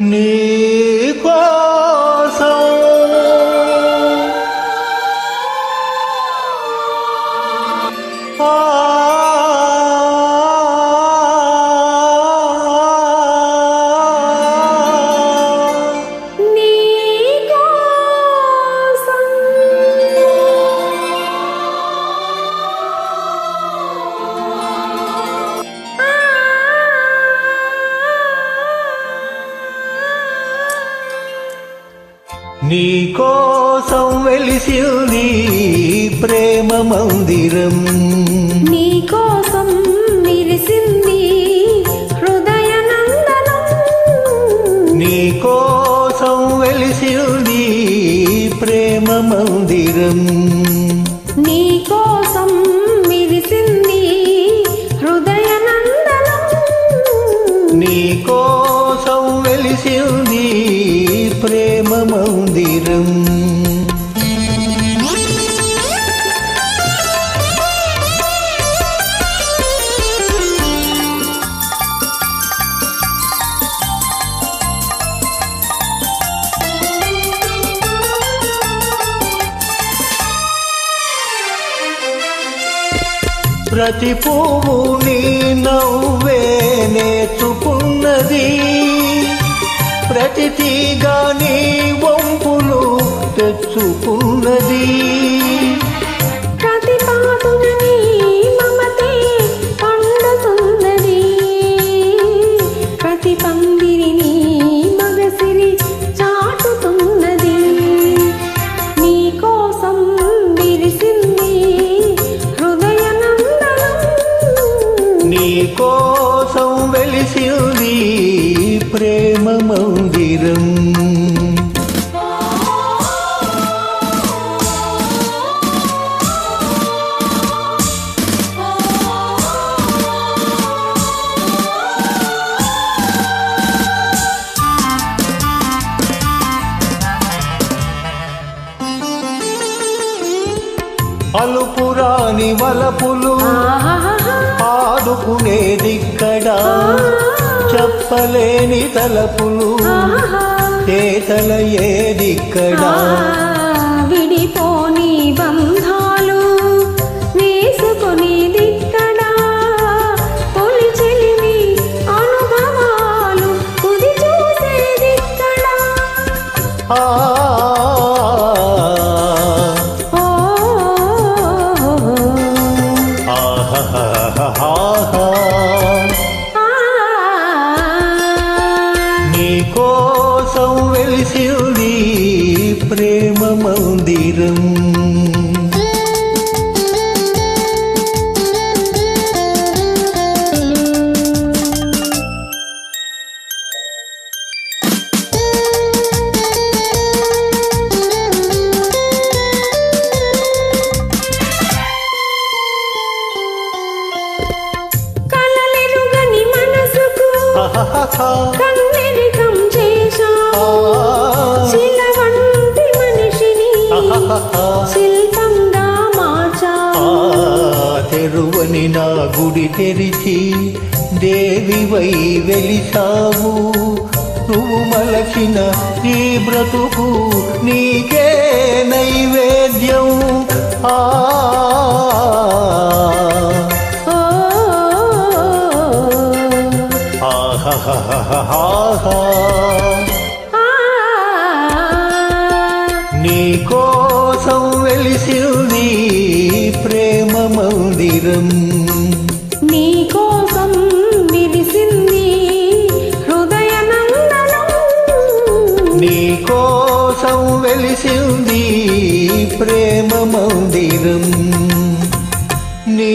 నీ నీ కోసం వెలిసింది ప్రేమ మందిరం. నీ కోసం విరిసింది హృదయ నీ కోసం వెలిసింది ప్రేమ మందిరం. నీ కోసం విరిసింది హృదయ నీ కోసం వెలిసింది ప్రేమ ప్రతి పువ్వు నీ నవ్వే నేర్చుకున్నది. ప్రతి తీగ నీ వంపులు తెచ్చుకున్నది. అలుపురాని వలపులు. ఆదుకునేదిక్కడా చెప్పలేని తలపులు. చేతల ఏదిక్కడా మందిరం. కలలెరుగని మనసుకు గుడి తెరిచి దేవివై వెలిసావు. నువ్వు మలచిన నీ బ్రతుకు నీకే నైవేద్యం. ఆ. నీ కోసం వెలిసింది ప్రేమ మందిరం. వెలిసింది ప్రేమ మందిరం నీ